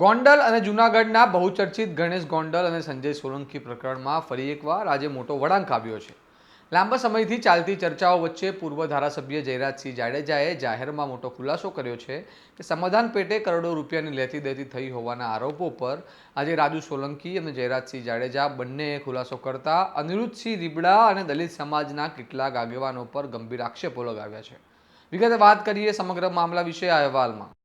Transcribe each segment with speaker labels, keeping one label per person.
Speaker 1: ગોંડલ અને જૂનાગઢના બહુચર્ચિત ગણેશ ગોંડલ અને સંજય સોલંકી પ્રકરણમાં ફરી એકવાર આજે મોટો વળાંક આવ્યો છે. લાંબા સમયથી ચાલતી ચર્ચાઓ વચ્ચે પૂર્વ ધારાસભ્ય જયરાજસિંહ જાડેજાએ જાહેરમાં મોટો ખુલાસો કર્યો છે કે સમાધાન પેટે કરોડો રૂપિયાની લેતી દેતી થઈ હોવાના આરોપો પર આજે રાજુ સોલંકી અને જયરાજસિંહ જાડેજા બંનેએ ખુલાસો કરતા અનિરુદ્ધસિંહ રીબડા અને દલિત સમાજના કેટલાક આગેવાનો પર ગંભીર આક્ષેપો લગાવ્યા છે. વિગતે વાત કરીએ સમગ્ર મામલા વિશે આ અહેવાલમાં.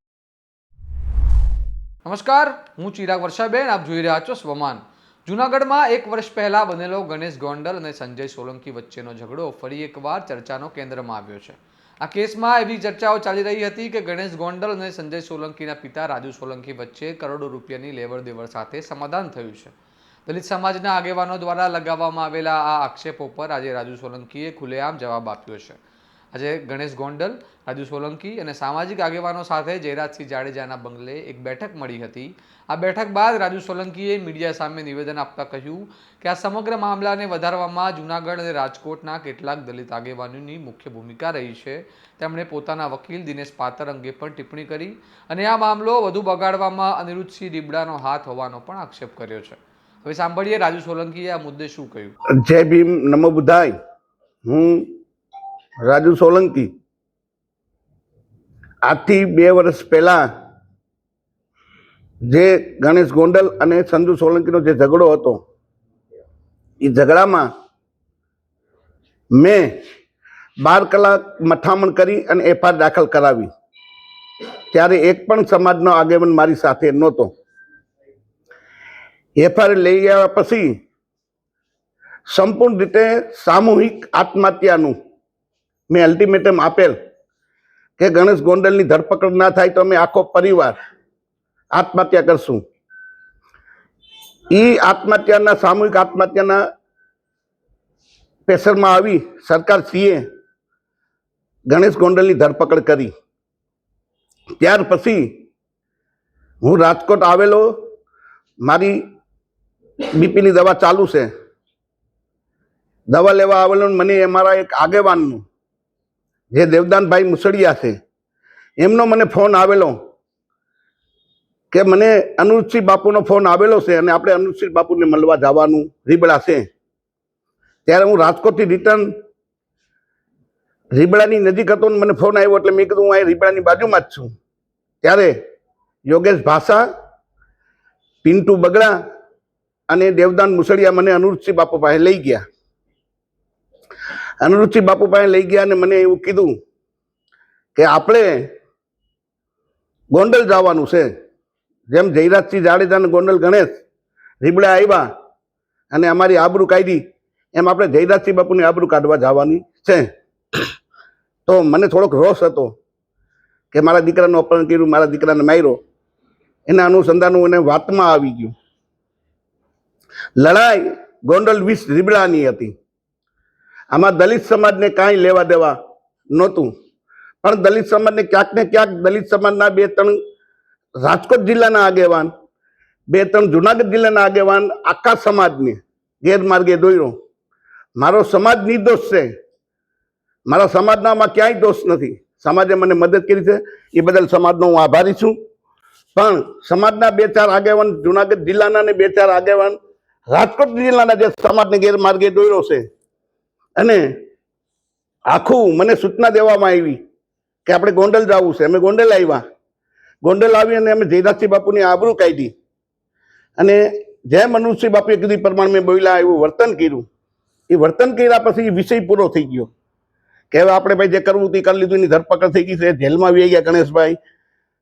Speaker 1: નમસ્કાર, હું ચિરાગ વર્ષાબેન, આપ જોઈ રહ્યા છો સ્વમાન. જૂનાગઢમાં એક વર્ષ પહેલાં બનેલો ગણેશ ગોંડલ અને સંજય સોલંકી વચ્ચેનો ઝઘડો ફરી એકવાર ચર્ચાનો કેન્દ્રમાં આવ્યો છે. આ કેસમાં એવી ચર્ચાઓ ચાલી રહી હતી કે ગણેશ ગોંડલ અને સંજય સોલંકીના પિતા રાજુ સોલંકી વચ્ચે કરોડો રૂપિયાની લેવડ દેવડ સાથે સમાધાન થયું છે. દલિત સમાજના આગેવાનો દ્વારા લગાવવામાં આવેલા આ આક્ષેપો પર આજે રાજુ સોલંકીએ ખુલ્લેઆમ જવાબ આપ્યો છે. આજે ગણેશ ગોંડલ, રાજુ સોલંકી અને સામાજિક આગેવાનો સાથે જયરાજસિંહ જાડેજાના બંગલે એક બેઠક મળી હતી. આ બેઠક બાદ રાજુ સોલંકીએ મીડિયા સામે નિવેદન આપતા કહ્યું કે આ સમગ્ર મામલાને વધારવામાં જૂનાગઢ અને રાજકોટના કેટલાક દલિત આગેવાનોની મુખ્ય ભૂમિકા રહી છે. તેમણે પોતાના વકીલ દિનેશ પાતર અંગે પણ ટિપ્પણી કરી અને આ મામલો વધુ બગાડવામાં અનિરુદ્ધસિંહ રીબડાનો હાથ હોવાનો પણ આક્ષેપ કર્યો છે. હવે સાંભળીએ રાજુ સોલંકીએ આ મુદ્દે શું કહ્યું?
Speaker 2: જય ભીમ નમો બુધાય. હું રાજુ સોલંકી. આજથી બે વર્ષ પહેલા જે ગણેશ ગોંડલ અને સંજુ સોલંકીનો જે ઝઘડો હતો, એ ઝઘડામાં મેં બાર કલાક મથામણ કરી અને એફઆઈઆર દાખલ કરાવી. ત્યારે એક પણ સમાજનો આગેવાન મારી સાથે નહોતો. એફઆઈઆર લઈ ગયા પછી સંપૂર્ણ રીતે સામૂહિક આત્મહત્યાનું મેં અલ્ટિમેટમ આપેલ કે ગણેશ ગોંડલની ધરપકડ ના થાય તો અમે આખો પરિવાર આત્મહત્યા કરશું. એ આત્મહત્યાના, સામૂહિક આત્મહત્યાના પ્રેશરમાં આવી સરકાર સીએ ગણેશ ગોંડલની ધરપકડ કરી. ત્યાર પછી હું રાજકોટ આવેલો, મારી બીપીની દવા ચાલુ છે. દવા લેવા આવેલો મને અમારા એક આગેવાનનું જે દેવદાનભાઈ મુસળિયા છે, એમનો મને ફોન આવેલો કે મને અનુજસિંહ બાપુનો ફોન આવેલો છે અને આપણે અનુજસિંહ બાપુને મળવા જવાનું રીબડા છે. ત્યારે હું રાજકોટથી રિટર્ન રીબડાની નજીક હતો ને મને ફોન આવ્યો એટલે મેં કીધું હું અહીં રીબડાની બાજુમાં જ છું. ત્યારે યોગેશ ભાષા, પિન્ટુ બગડા અને દેવદાન મુસળિયા મને અનુરુચિ બાપુ પાસે લઈ ગયા. અનુરુચિ બાપુ પાસે લઈ ગયા અને મને એવું કીધું કે આપણે ગોંડલ જવાનું છે. જેમ જયરાજસિંહ જાડેજાને ગોંડલ ગણેશ રીબડા આવ્યા અને અમારી આબરૂ કાઢી, એમ આપણે જયરાજસિંહ બાપુની આબરૂ કાઢવા જવાની છે. તો મને થોડોક રોષ હતો કે મારા દીકરાનું અપહરણ કર્યું, મારા દીકરાને માર્યો. એના અનુસંધાન એને વાતમાં આવી ગયું. લડાઈ ગોંડલ વીસ રીબડાની હતી. આમાં દલિત સમાજને કાંઈ લેવા દેવા નહોતું. પણ દલિત સમાજને ક્યાંક ને ક્યાંક દલિત સમાજના બે ત્રણ રાજકોટ જિલ્લાના આગેવાન, બે ત્રણ જુનાગઢ જિલ્લાના આગેવાન આખા સમાજને ગેરમાર્ગે દોર્યો. મારો સમાજ નિર્દોષ છે. મારા સમાજનામાં ક્યાંય દોષ નથી. સમાજે મને મદદ કરી છે. એ બદલ સમાજનો હું આભારી છું. પણ સમાજના બે ચાર આગેવાન, જુનાગઢ જિલ્લાના ને બે ચાર આગેવાન, રાજકોટ જિલ્લાના જે સમાજને ગેરમાર્ગે દોર્યો છે અને આખું મને સૂચના દેવામાં આવી કે આપણે ગોંડલ જવું છે. અમે ગોંડલ આવ્યા. ગોંડલ આવી અને અમે જયનાથસિંહ બાપુની આબરૂ કાઢી. અને જેમ મનુષ્ય બાપુએ કીધું પ્રમાણે મેં બોલ્યા, એવું વર્તન કર્યું. એ વર્તન કર્યા પછી વિષય પૂરો થઈ ગયો. કે હવે આપણે ભાઈ જે કરવું તે કરી લીધું, એની ધરપકડ થઈ ગઈ છે. જેલમાં વી ગયા ગણેશભાઈ.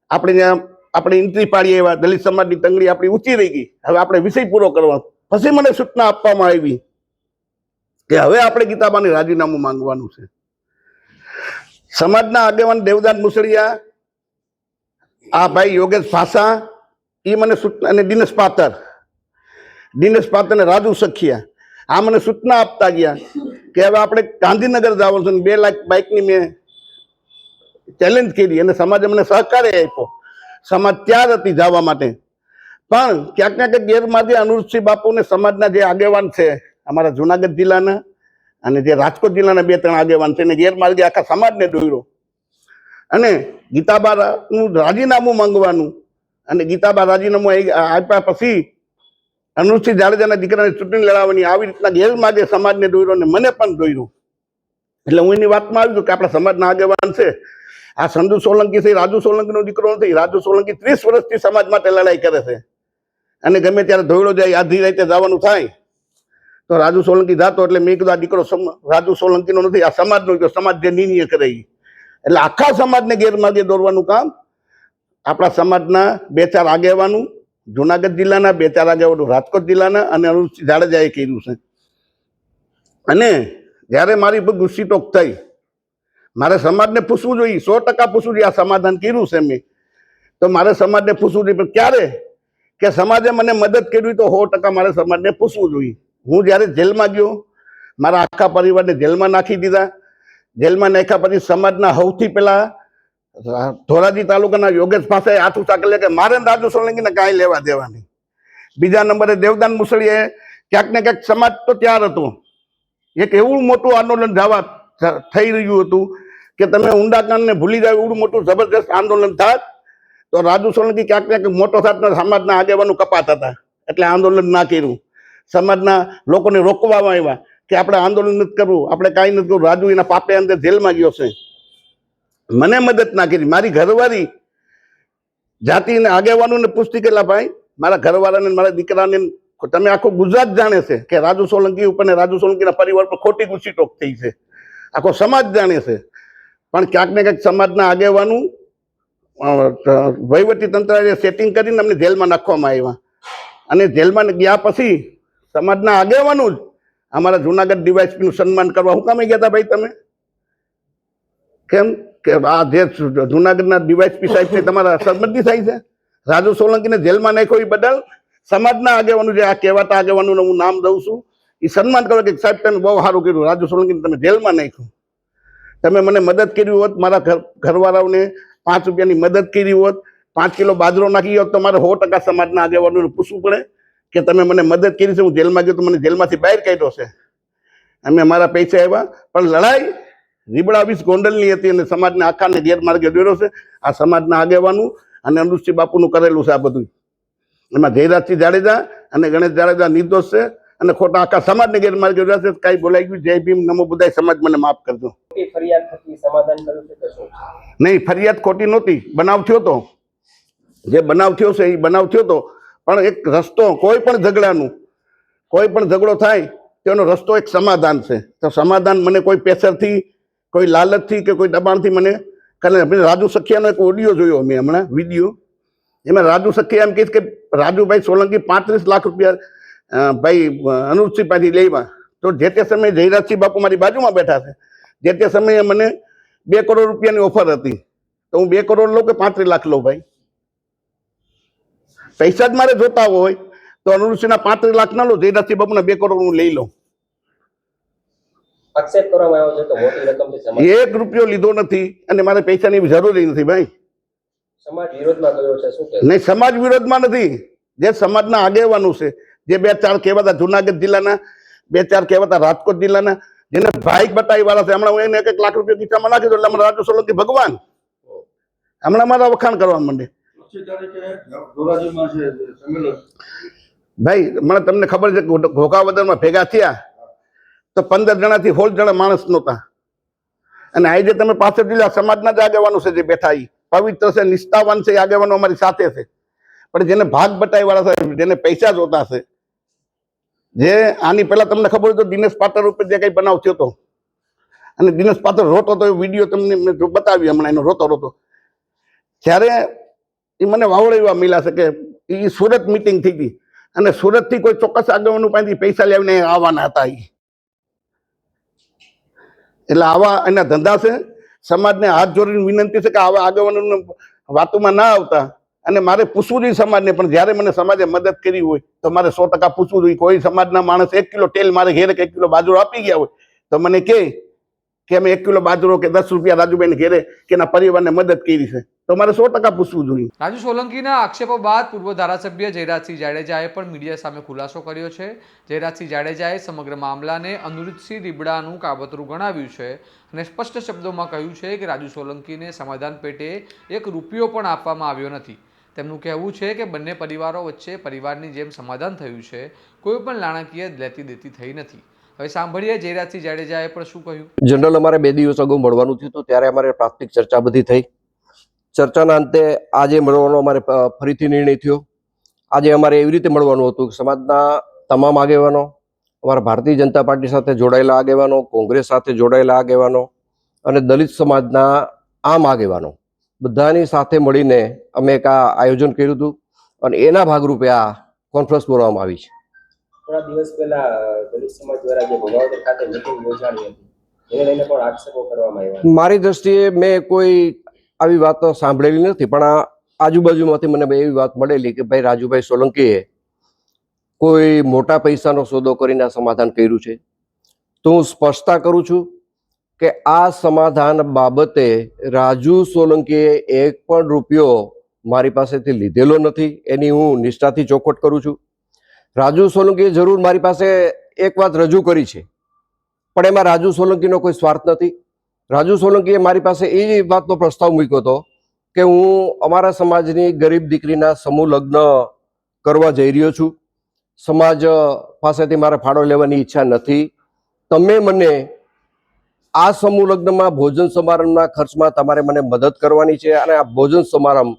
Speaker 2: આપણે ત્યાં, આપણે એન્ટ્રી પાડીએ એવા દલિત સમાજની તંગડી આપણી ઊંચી રહી ગઈ. હવે આપણે વિષય પૂરો કરવાનો. પછી મને સૂચના આપવામાં આવી. કે હવે આપણે ગીતાબાને રાજીનામું માંગવાનું છે. સમાજના આગેવાન દેવદાન મુસળિયા, આ ભાઈ યોગેશ ભાષા એ મને સૂચના અને દિનેશ પાતર. દિનેશ પાતર અને રાજુ સખિયા, આ મને સૂચના આપતા ગયા કે હવે આપણે ગાંધીનગર જવાનું છે બે લાખ બાઇકની મેં ચેલેન્જ કરી અને સમાજે મને સહકારે આપ્યો. સમાજ ત્યાર હતી જવા માટે. પણ ક્યાંક ને ક્યાંક ગેરમાર્ગે અનુરૂધસિંહ બાપુને સમાજના જે આગેવાન છે અમારા જુનાગઢ જિલ્લાના અને જે રાજકોટ જિલ્લાના બે ત્રણ આગેવાન છે એને ગેરમાર્ગે આખા સમાજને દોર્યો અને ગીતાબાનું રાજીનામું માંગવાનું અને ગીતાબા રાજીનામું આપ્યા પછી અનુસિંહ જાડેજાના દીકરાને ચૂંટણી લડાવવાની આવી રીતના ગેરમાર્ગે સમાજને દોર્યો અને મને પણ દોર્યું એટલે હું એની વાતમાં આવી કે આપણા સમાજના આગેવાન છે. આ સંજુ સોલંકી છે, રાજુ સોલંકીનો દીકરો નથી, રાજુ સોલંકી ત્રીસ વર્ષથી સમાજ માટે લડાઈ કરે છે. અને ગમે ત્યારે ધોયડો જાય, આધી રાતે જવાનું થાય તો રાજુ સોલંકી જાતો એટલે મેં કીધું, આ દીકરો રાજુ સોલંકીનો નથી, આ સમાજનો દીકરો સમાજ જે નિર્ણય કરે એટલે આખા સમાજને ગેરમાર્ગે દોરવાનું કામ, આપણા સમાજના બે ચાર આગેવાનું, જુનાગઢ જિલ્લાના, બે ચાર આગેવાનું રાજકોટ જિલ્લાના અને અનુસિંહ જાડેજાએ કર્યું છે. અને જ્યારે મારી પર ગુસ્સી ટોક થઈ, મારે સમાજને પૂછવું જોઈએ, સો ટકા પૂછવું જોઈએ, આ સમાધાન કર્યું છે મેં. તો મારે સમાજને પૂછવું જોઈએ, પણ ક્યારે? કે સમાજે મને મદદ કરવી તો સો ટકા મારે સમાજને પૂછવું જોઈએ. હું જ્યારે જેલમાં ગયો, મારા આખા પરિવારને જેલમાં નાખી દીધા. જેલમાં નાખ્યા પછી સમાજના સૌથી પહેલા ધોરાજી તાલુકાના યોગેશ પાસે હાથ કરી કે મારે રાજુ સોલંકીને કાંઈ લેવા દેવાની. બીજા નંબરે દેવદાન મુસળીએ ક્યાંક ને ક્યાંક સમાજ તો ત્યાર હતો. એક એવું મોટું આંદોલન જવા થઈ રહ્યું હતું કે તમે ઊંડાકાંડને ભૂલી જાવ એવું મોટું જબરદસ્ત આંદોલન થાત, તો રાજુ સોલંકી ક્યાંક ને ક્યાંક મોટો થાત સમાજના આગેવાનો કપાત હતા. એટલે આંદોલન ના કર્યું. સમાજના લોકોને રોકવામાં આવ્યા કે આપણે આંદોલન નથી કરવું, આપણે કાંઈ નથી કરવું. રાજુ એના પાપે અંદર જેલમાં ગયો છે. મને મદદ ના કરી. મારી ઘરવાળી જાતિને આગેવાનોને પૂછતી કેટલા ભાઈ, મારા ઘરવાળાને મારા દીકરાને તમે આખું ગુજરાત જાણે છે કે રાજુ સોલંકી ઉપર ને રાજુ સોલંકીના પરિવાર પર ખોટી ગુસ્સી ટોક થઈ છે. આખો સમાજ જાણે છે. પણ ક્યાંક ને ક્યાંક સમાજના આગેવાનું વહીવટી તંત્રએ સેટિંગ કરીને અમને જેલમાં નાખવામાં આવ્યા. અને જેલમાં ગયા પછી સમાજના આગેવાનું જ અમારા જુનાગઢ ડીવાયસપીનું સન્માન કરવા હું કામે ગયા હતા ભાઈ તમે? કેમ કે આ જે જુનાગઢના ડીવાયસપી સાહેબ છે, તમારા સંબંધી થાય છે? રાજુ સોલંકીને જેલમાં નાખ્યો એ બદલ સમાજના આગેવાનું જે આ કહેવાતા આગેવાનું હું નામ દઉં છું, એ સન્માન કરો કે સાહેબ તમે બહુ સારું કર્યું, રાજુ સોલંકીને તમે જેલમાં નાખ્યું. તમે મને મદદ કરી હોત, મારા ઘર, ઘરવાળાઓને પાંચ રૂપિયાની મદદ કરી હોત, પાંચ કિલો બાજરો નાખી હોત તો મારે સો ટકા સમાજના આગેવાનોને પૂછવું પડે. કે તમે મને મદદ કરી છે હું જેલમાં ગયો તો મને જેલમાંથી બહાર કાઢ્યો છે. અમે મારા પૈસા આવ્યા પણ લડાઈ રીબડા વીસ ગોંડલની હતી અને સમાજને આખાને ગેરમાર્ગે દોર્યો છે. આ સમાજના આગેવાનું અને અનુષ્ઠી બાપુનું કરેલું છે આ બધું. એમાં જયરાજસિંહ જાડેજા અને ગણેશ જાડેજા નિર્દોષ છે અને ખોટા આખા સમાજને ગેરમાર્ગે દોર્યા છે. કાંઈ બોલાઈ ગયું જય ભીમ નમો બુધાય સમાજ મને માફ કરજો. નહીં ફરિયાદ ખોટી નહોતી. બનાવ થયો તો. જે બનાવ થયો છે એ બનાવ થયો તો. પણ એક રસ્તો કોઈ પણ ઝઘડાનું, કોઈ પણ ઝઘડો થાય, તેનો રસ્તો એક સમાધાન છે. તો સમાધાન મને કોઈ પ્રેશરથી કોઈ લાલચથી કે કોઈ દબાણથી મને કારણ રાજુ સખિયાનો એક ઓડિયો જોયો મેં હમણાં વીડિયો એમાં રાજુ સખિયા એમ કહીશ કે રાજુભાઈ સોલંકી પાંત્રીસ લાખ રૂપિયા ભાઈ અનુજસિંહ પાસેથી લેવા તો જે તે સમયે જયરાજસિંહ બાપુ મારી બાજુમાં બેઠા છે. જે તે સમયે મને બે કરોડ રૂપિયાની ઓફર હતી. તો હું બે કરોડ લઉં કે પાંત્રીસ લાખ લઉં ભાઈ? પૈસા જ મારે જોતા હોય તો અનુરુસિંહના પાંત્રીસ લાખ ના લો જયરાજસિંહ બાપુના બે કરોડ હું લઈ લઉં. એક રૂપિયો લીધો નથી અને મારે પૈસાની જરૂર નથી ભાઈ. નહીં સમાજ વિરોધમાં નથી. જે સમાજના આગેવાનું છે જે બે ચાર કહેવાતા જુનાગઢ જિલ્લાના બે ચાર કહેવાતા રાજકોટ જિલ્લાના જેને ભાઈક બતાવી વાળા છે હમણાં હું એને એક એક લાખ રૂપિયા ખીચામાં નાખી દઉં એટલે અમારા રાજુ સોલંકી ભગવાન. હમણાં મારા વખાણ કરવા માંડે. ભાઈ, મને તમને ખબર છે કે ઘોઘાવદરમાં ભેગા થયા તો પંદર જણાથી સોળ જણા માણસ નહોતા. અને આજે તમે પાછળ જિલ્લા સમાજના જ આગેવાનો છે જે બેઠા એ પવિત્ર છે, નિષ્ઠાવાન છે, એ આગેવાનો અમારી સાથે છે. પણ જેને ભાગ બટાઈ વાળા છે, જેને પૈસા જોતા છે, જે આની પહેલા તમને ખબર હતો દિનેશ પાટર ઉપર જે કઈ બનાવ થયો હતો. અને દિનેશ પાત્ર રોતો તો વીડિયો તમને મેં બતાવ્યો હમણાં એનો રોતો રોતો જ્યારે એ મને વાવડે એવા મિલા છે કે એ સુરત મિટિંગ થઈ હતી અને સુરતથી કોઈ ચોક્કસ આગેવાનું પાસેથી પૈસા લાવીને આવવાના હતા એ એટલે આવા એના ધંધા છે. સમાજને હાથ જોડીને વિનંતી છે કે આવા આગેવાનો વાતોમાં ના આવતા. અને મારે પૂછવું જોઈએ સમાજને, પણ જ્યારે મને સમાજે મદદ કરી હોય, તો મારે સો ટકા પૂછવું જોઈએ કોઈ સમાજના માણસ એક કિલો તેલ મારે ઘેરે કે એક કિલો બાજરો આપી ગયા હોય, તો મને કે અમે એક કિલો બાજરો કે દસ રૂપિયા રાજુભાઈને ઘેરે કે એના પરિવારને મદદ કરી છે. તો મારે સો ટકા પૂછવું જોઈએ.
Speaker 1: રાજુ સોલંકીના આક્ષેપો બાદ પૂર્વ ધારાસભ્ય જયરાજસિંહ જાડેજાએ પણ મીડિયા સામે ખુલાસો કર્યો છે. જયરાજસિંહ જાડેજાએ સમગ્ર મામલાને અનુરૂધસિંહ રીબડાનું કાબતરું ગણાવ્યું છે અને સ્પષ્ટ શબ્દોમાં કહ્યું છે કે રાજુ સોલંકીને સમાધાન પેટે એક રૂપિયો પણ આપવામાં આવ્યો નથી. તેમનું કહેવું છે કે બંને પરિવારો વચ્ચે પરિવારની જેમ સમાધાન થયું છે કોઈ પણ નાણાકીય લેતી દેતી થઈ નથી. હવે સાંભળીએ જયરાજસિંહ જાડેજાએ પણ શું કહ્યું.
Speaker 3: જનરલ અમારે બે દિવસ અગાઉ મળવાનું થયું હતું ત્યારે અમારે પ્રાથમિક ચર્ચા બધી થઈ. ચર્ચાના અંતે આજે મળવાનો અમારે ફરીથી નિર્ણય થયો. આજે અમારે એવી રીતે મળવાનું હતું કે સમાજના તમામ આગેવાનો અમારા ભારતીય જનતા પાર્ટી સાથે જોડાયેલા આગેવાનો કોંગ્રેસ સાથે જોડાયેલા આગેવાનો અને દલિત સમાજના આમ આગેવાનો બધાની સાથે મળીને અમે એક આ આયોજન કર્યું હતું અને એના ભાગરૂપે આ કોન્ફરન્સ બોલાવવામાં આવી છે.
Speaker 4: થોડા દિવસ પહેલા દલિત સમાજ દ્વારા જે ભોગાવદર ખાતે મિટિંગ યોજાણી હતી એને લઈને પણ આક્ષેપો કરવામાં આવ્યા.
Speaker 3: મારી દ્રષ્ટિએ મેં કોઈ આવી વાત સાંભળેલી નથી, પણ આ આજુબાજુમાંથી મને એવી વાત મળેલી કે ભાઈ રાજુભાઈ સોલંકીએ કોઈ મોટા પૈસાનો સોદો કરીને આ સમાધાન કર્યું છે. તો હું સ્પષ્ટતા કરું છું કે આ સમાધાન બાબતે રાજુ સોલંકીએ એક પણ રૂપિયો મારી પાસેથી લીધેલો નથી, એની હું નિષ્ઠાથી ચોખવટ કરું છું. રાજુ સોલંકીએ જરૂર મારી પાસે એક વાત રજૂ કરી છે, પણ એમાં રાજુ સોલંકીનો કોઈ સ્વાર્થ નથી. રાજુ સોલંકીએ મારી પાસે એ વાતનો પ્રસ્તાવ મૂક્યો હતો કે હું અમારા સમાજની ગરીબ દીકરીના સમૂહ લગ્ન કરવા જઈ રહ્યો છું. સમાજ પાસેથી મારે ફાળો લેવાની ઈચ્છા નથી. તમે મને આ સમૂહ લગ્નમાં ભોજન સમારંભના ખર્ચમાં તમારે મને મદદ કરવાની છે અને આ ભોજન સમારંભ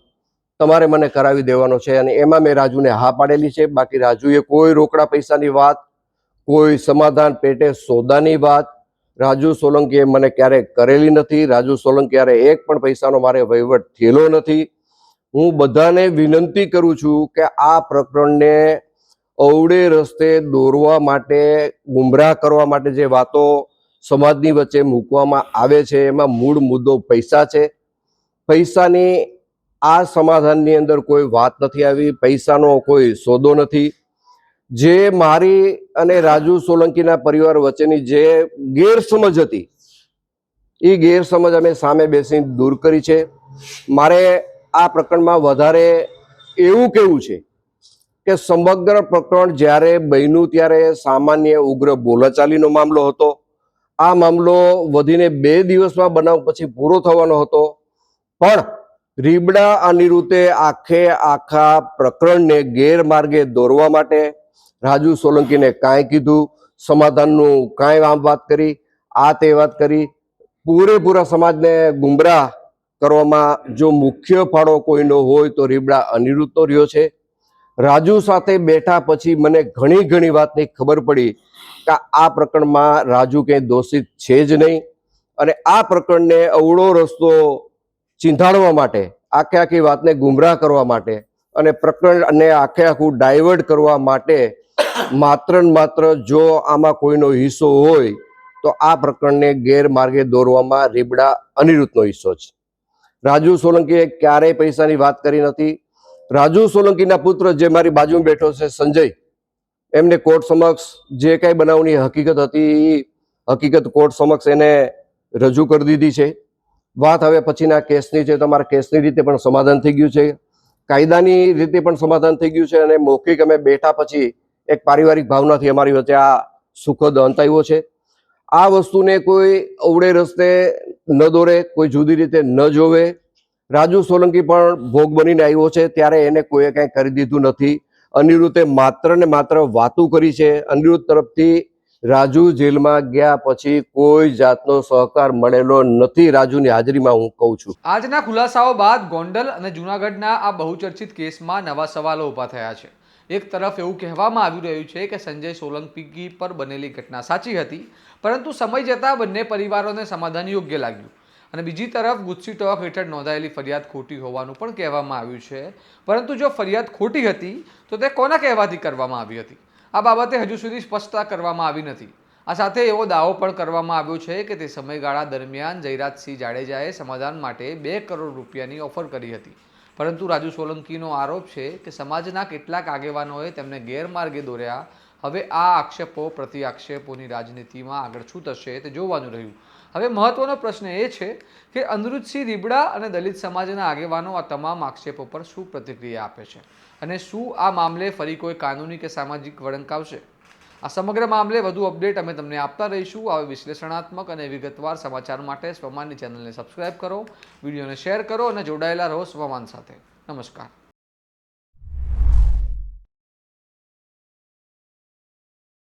Speaker 3: તમારે મને કરાવી દેવાનો છે અને એમાં મેં રાજુને હા પાડેલી છે. બાકી રાજુએ કોઈ રોકડા પૈસાની વાત, કોઈ સમાધાન પેટે સોદાની વાત રાજુ સોલંકીએ મને ક્યારેય કરેલી નથી, રાજુ સોલંકી હારે એક પણ પૈસાનો મારે વહીવટ થયેલો નથી. હું બધાને વિનંતી કરું છું કે આ પ્રકરણને અવડે રસ્તે દોરવા માટે, ગુમરાહ કરવા માટે જે વાતો સમાજની વચ્ચે મૂકવામાં આવે છે, એમાં મૂળ મુદ્દો પૈસા છે. પૈસાની આ સમાધાનની અંદર કોઈ વાત નથી આવી, પૈસાનો કોઈ સોદો નથી. જે મારી અને રાજુ સોલંકીના પરિવાર વચ્ચેની જે ગેરસમજ હતી, એ ગેરસમજ અમે સામે બેસીને દૂર કરી છે. મારે આ પ્રકરણમાં વધારે એવું કેવું છે કે સમગ્ર પ્રકરણ જ્યારે બન્યું ત્યારે સામાન્ય ઉગ્ર બોલાચાલીનો મામલો હતો. આ મામલો વધીને બે દિવસમાં બનાવ પછી પૂરો થવાનો હતો. પણ રીબડા અનિરુતે આખે આખા પ્રકરણને ગેરમાર્ગે દોરવા માટે રાજુ સોલંકીને કાંઈ કીધું, સમાધાનનું કાંઈ આમ વાત કરી, આ તે વાત કરી. પૂરેપૂરા સમાજને ગુમરાહ કરવામાં જો મુખ્ય ફાળો કોઈનો હોય તો રીબડા અનિરુદ્ધનો રહ્યો છે. રાજુ સાથે બેઠા પછી મને ઘણી ઘણી વાતની ખબર પડી કે આ પ્રકરણમાં રાજુ કંઈ દોષિત છે જ નહીં અને આ પ્રકરણને અવળો રસ્તો ચીંધાડવા માટે, આખે આખી વાતને ગુમરાહ કરવા માટે અને પ્રકરણ અને આખે આખું ડાયવર્ટ કરવા માટે માત્ર ને માત્ર જો આમાં કોઈનો હિસ્સો હોય, તો આ પ્રકરણને ગેરમાર્ગે દોરવામાં રીબડા અનિરુદ્ધનો હિસ્સો છે. રાજુ સોલંકીએ ક્યારેય પૈસાની વાત કરી નથી. રાજુ સોલંકીના પુત્ર જે મારી બાજુમાં બેઠો છે, સંજય, એમને કોર્ટ સમક્ષ જે કાંઈ બનાવની હકીકત હતી એ હકીકત કોર્ટ સમક્ષ એને રજૂ કરી દીધી છે. વાત હવે પછીના કેસની છે, તમારા કેસની રીતે પણ સમાધાન થઈ ગયું છે. કાયદાની રીતે પણ સમાધાન થઈ ગયું છે અને મૌખિક અમે બેઠા પછી એક પારિવારિક ભાવનાથી અમારી વચ્ચે આ સુખદ અંત આવ્યો છે. આ વસ્તુને કોઈ અવડે રસ્તે ન દોરે, કોઈ જુદી રીતે ન જોવે. રાજુ સોલંકી પણ ભોગ બનીને આવ્યો છે, ત્યારે એને કોઈએ કાંઈ કરી દીધું નથી. અનિરુદ્ધે માત્ર ને માત્ર વાતું કરી છે. અનિરુદ્ધ તરફથી રાજુ જેલમાં ગયા પછી કોઈ જાતનો સહકાર મળેલો નથી. રાજુની હાજરીમાં હું કહું છું.
Speaker 1: આજના ખુલાસાઓ બાદ ગોંડલ અને જૂનાગઢના આ બહુચર્ચિત કેસમાં નવા સવાલો ઊભા થયા છે. એક તરફ એવું કહેવામાં આવી રહ્યું છે કે સંજય સોલંકી પર બનેલી ઘટના સાચી હતી, પરંતુ સમય જતાં બંને પરિવારોને સમાધાન યોગ્ય લાગ્યું. અને બીજી તરફ ગુસ્સી ટોક હેઠળ નોંધાયેલી ફરિયાદ ખોટી હોવાનું પણ કહેવામાં આવ્યું છે. પરંતુ જો ફરિયાદ ખોટી હતી, તો તે કોના કહેવાથી કરવામાં આવી હતી? આ બાબતે હજુ સુધી સ્પષ્ટતા કરવામાં આવી નથી. આ સાથે એવો દાવો પણ કરવામાં આવ્યો છે કે તે સમયગાળા દરમિયાન જયરાજસિંહ જાડેજાએ સમાધાન માટે બે કરોડ રૂપિયાની ઓફર કરી હતી. પરંતુ રાજુ સોલંકીનો આરોપ છે કે સમાજના કેટલાક આગેવાનોએ તેમને ગેરમાર્ગે દોર્યા. હવે આ આક્ષેપો પ્રતિ આક્ષેપોની રાજનીતિમાં આગળ શું થશે તે જોવાનું રહ્યું. હવે મહત્વનો પ્રશ્ન એ છે કે અનિરુદ્ધસિંહ રીબડા અને દલિત સમાજના આગેવાનો આ તમામ આક્ષેપો પર શું પ્રતિક્રિયા આપે છે? અને શું આ મામલે ફરી કોઈ કાનૂની કે સામાજિક વળંક આ સમગ્ર મામલે વધુ અપડેટ અમે તમને આપતા રહીશું. આવી વિશ્લેષણાત્મક અને વિગતવાર સમાચાર માટે સ્વમાનની ચેનલને સબસ્ક્રાઇબ કરો, વિડીયોને શેર કરો અને જોડાયેલા રહો સ્વમાન સાથે. નમસ્કાર.